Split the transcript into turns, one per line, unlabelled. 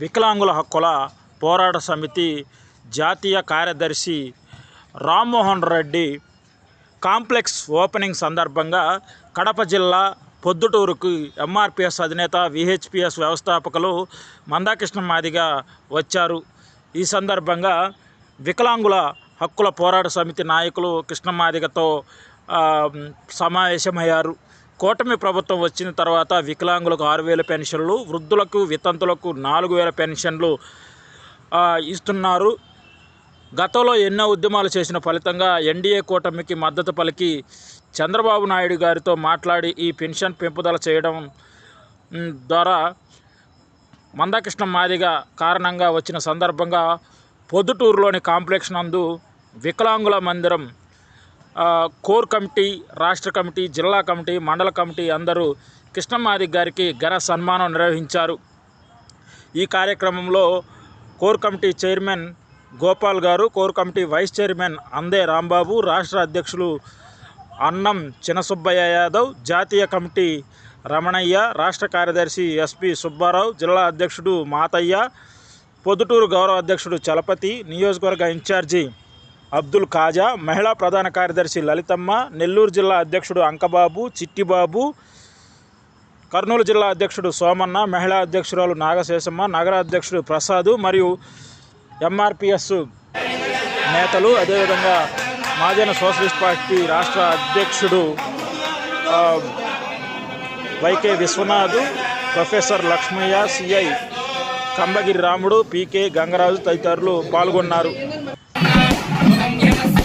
వికలాంగుల హక్కుల పోరాట సమితి జాతీయ కార్యదర్శి రామ్మోహన్ రెడ్డి కాంప్లెక్స్ ఓపెనింగ్ సందర్భంగా కడప జిల్లా పొద్దుటూరుకు ఎంఆర్పిఎస్ అధినేత విహెచ్పిఎస్ వ్యవస్థాపకులు మందాకృష్ణ మాదిగా వచ్చారు. ఈ సందర్భంగా వికలాంగుల హక్కుల పోరాట సమితి నాయకులు కృష్ణమాదిగతో సమావేశమయ్యారు. కూటమి ప్రభుత్వం వచ్చిన తర్వాత వికలాంగులకు ఆరు వేల పెన్షన్లు వృద్ధులకు వితంతులకు నాలుగు వేల పెన్షన్లు ఇస్తున్నారు. గతంలో ఎన్నో ఉద్యమాలు చేసిన ఫలితంగా ఎన్డీఏ కూటమికి మద్దతు పలికి చంద్రబాబు నాయుడు గారితో మాట్లాడి ఈ పెన్షన్ పెంపుదల చేయడం ద్వారా మందకృష్ణ మాదిగ కారణంగా వచ్చిన సందర్భంగా పొద్దుటూరులోని కాంప్లెక్స్ నందు వికలాంగుల మందిరం కోర్ కమిటీ రాష్ట్ర కమిటీ జిల్లా కమిటీ మండల కమిటీ అందరూ కృష్ణమాదిగ గారికి ఘన సన్మానం నిర్వహించారు. ఈ కార్యక్రమంలో కోర్ కమిటీ చైర్మన్ గోపాల్ గారు కోర్ కమిటీ వైస్ చైర్మన్ అందే రాంబాబు రాష్ట్ర అధ్యక్షులు అన్నం చినసుబ్బయ్య యాదవ్ జాతీయ కమిటీ రమణయ్య రాష్ట్ర కార్యదర్శి ఎస్పి సుబ్బారావు జిల్లా అధ్యక్షుడు మాతయ్య పొద్దుటూరు గౌరవ అధ్యక్షుడు చలపతి నియోజకవర్గ ఇన్ఛార్జి అబ్దుల్ ఖాజా మహిళా ప్రధాన కార్యదర్శి లలితమ్మ నెల్లూరు జిల్లా అధ్యక్షుడు అంకబాబు చిట్టిబాబు కర్నూలు జిల్లా అధ్యక్షుడు సోమన్న మహిళా అధ్యక్షురాలు నాగశేషమ్మ నగర అధ్యక్షుడు ప్రసాద్ మరియు ఎంఆర్పిఎస్ నేతలు అదేవిధంగా మాజీన సోషలిస్ట్ పార్టీ రాష్ట్ర అధ్యక్షుడు Y K Vishwanath professor Lakshmaiah CI Kambagiri Ramudu P K Gangaraju తదితరులు పాల్గొన్నారు.